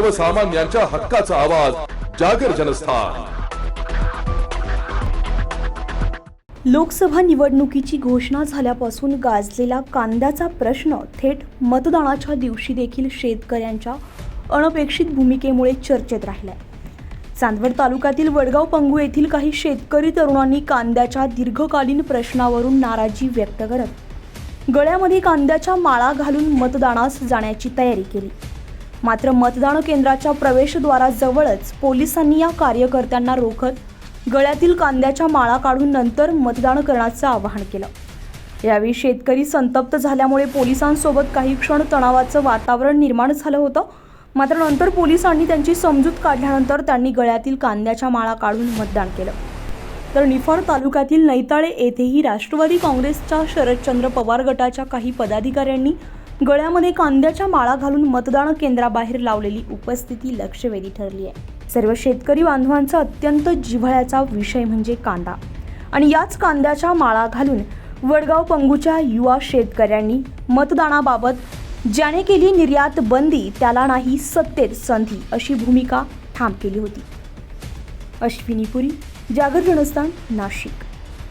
सर्वसामान्यांच्या हक्काचा आवाज जागर जनस्थान. लोकसभा निवडणुकीची घोषणा झाल्यापासून गाजलेला कांद्याचा प्रश्न थेट मतदानाच्या दिवशी देखील शेतकऱ्यांच्या अनपेक्षित भूमिकेमुळे चर्चेत राहिलाय. चांदवड तालुक्यातील वडगाव पंगू येथील काही शेतकरी तरुणांनी कांद्याच्या दीर्घकालीन प्रश्नावरून नाराजी व्यक्त करत गळ्यामध्ये कांद्याच्या माळा घालून मतदानास जाण्याची तयारी केली. मात्र मतदान केंद्राच्या प्रवेशद्वाराजवळच पोलिसांनी या कार्यकर्त्यांना रोखत गळ्यातील कांद्याच्या माळा काढून नंतर मतदान करण्याचं आवाहन केलं. यावेळी शेतकरी संतप्त झाल्यामुळे पोलिसांसोबत काही क्षण तणावाचं वातावरण निर्माण झालं होतं. मात्र नंतर पोलिसांनी त्यांची समजूत काढल्यानंतर त्यांनी गळ्यातील कांद्याच्या माळा काढून मतदान केलं. तर निफाड तालुक्यातील नैताळे येथेही राष्ट्रवादी काँग्रेसच्या शरदचंद्र पवार गटाच्या काही पदाधिकाऱ्यांनी गळ्यामध्ये कांद्याच्या माळा घालून मतदान केंद्राबाहेर लावलेली उपस्थिती लक्षवेधी ठरली आहे. सर्व शेतकरी बांधवांचा अत्यंत जिव्हाळ्याचा विषय म्हणजे कांदा. आणि याच कांद्याच्या माळा घालून वडगाव पंगूच्या युवा शेतकऱ्यांनी मतदानाबाबत ज्याने केली निर्यात बंदी त्याला नाही सत्तेत संधी अशी भूमिका ठाम केली होती. अश्विनी पुरी जागर जनस्थान नाशिक.